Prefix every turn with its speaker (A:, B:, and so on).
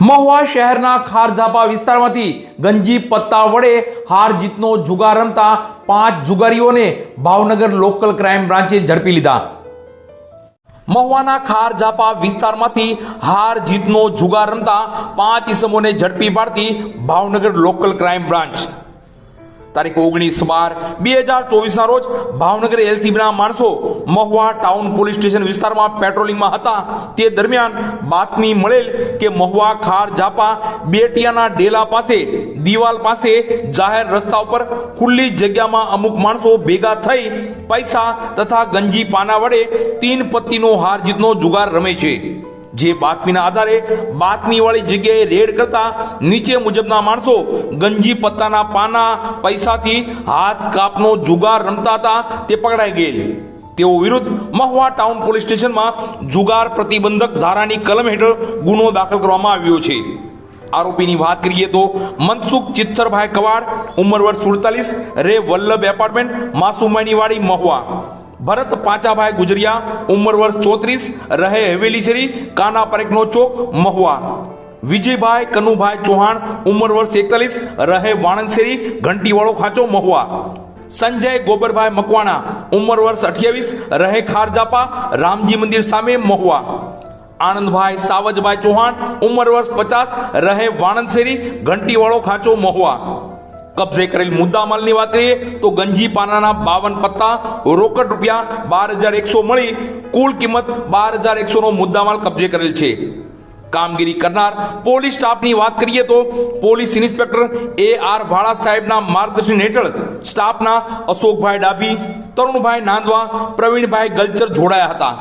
A: મહુવા શહેરના ખારઝાપા વિસ્તારમાંથી ગંજી પત્તા વડે હાર જીતનો જુગાર રમતા પાંચ જુગારીઓને ભાવનગર લોકલ ક્રાઇમ બ્રાન્ચે ઝડપી લીધા. મહુવાના ખારઝાપા વિસ્તારમાંથી હાર જીતનો જુગાર રમતા પાંચ ઇસમોને ઝડપી પાડતી ભાવનગર લોકલ ક્રાઇમ બ્રાન્ચ. તારીખ ઓગણીસ બાર બે હજાર ચોવીસના રોજ ભાવનગર એલસીબીના માણસો મહુવા ટાઉન પોલીસ સ્ટેશન વિસ્તારમાં પેટ્રોલિંગમાં હતા. તે દરમિયાન બાતમી મળેલ કે મહુવા ખાર જાપા બેટિયાના ડેલા પાસે, દિવાલ પાસે જાહેર રસ્તા ઉપર ખુલ્લી જગ્યામાં અમુક માણસો ભેગા થઈ પૈસા તથા ગંજી પાના વડે તીન પત્તીનો હાર જીતનો જુગાર રમે છે. જે બાતમીના આધારે બાતમીવાળી જગ્યાએ રેડ કરતા નીચે મુજબના માણસો ગંજી પત્તાના પાના પૈસાથી હાથ કાપનો જુગાર રમતા હતા, તે પકડાઈ ગયેલ. તેઓ વિરુદ્ધ મહુવા ટાઉન પોલીસ સ્ટેશનમાં જુગાર પ્રતિબંધક ધારાની કલમ હેઠળ ગુનો દાખલ કરવામાં આવ્યો છે. આરોપીની વાત કરીએ તો મનસુખ ચિત્તરભાઈ કવાડ ઉંમર વર્ષ સુડતાલીસ, રે વલ્લભ એપાર્ટમેન્ટ માસુમાની વાડી મહુવા. ભરત પાંચાભાઈ ગુજરિયા, ઉંમર વર્ષ ચોત્રીસ, રહે હવેલી શેરી કાના પરેખનો ચોક મહુવા. વિજયભાઈ કનુભાઈ ચૌહાણ, ઉંમર વર્ષ એકતાલીસ, રહે વાણંદ શેરી ઘંટીવાળો ખાંચો, મહુવા. સંજય ગોબરભાઈ મકવાણા, ઉંમર વર્ષ અઠ્યાવીસ, રહે ખારજાપા, રામજી મંદિર સામે, મહુવા. આનંદભાઈ સાવજભાઈ ચૌહાણ, ઉંમર વર્ષ પચાસ, રહે વાણંદ શેરી ઘંટીવાળો ખાંચો, મહુવા. કબજે કરેલ મુદ્દામાલની વાત કરીએ તો ગંજી પાનાના બાવન પત્તા, રોકડ રૂપિયા બાર હજાર એકસો મળી, કુલ કિંમત બાર હજાર એકસો નો મુદ્દામાલ કબજે કરેલ છે. કામગીરી કરનાર પોલીસ સ્ટાફની વાત કરીએ તો police inspector A R Bhala સાહેબના માર્ગદર્શન હેઠળ સ્ટાફના અશોકભાઈ ડાભી, તરુણભાઈ નાંદવા, પ્રવીણભાઈ ગલચર જોડાયા હતા.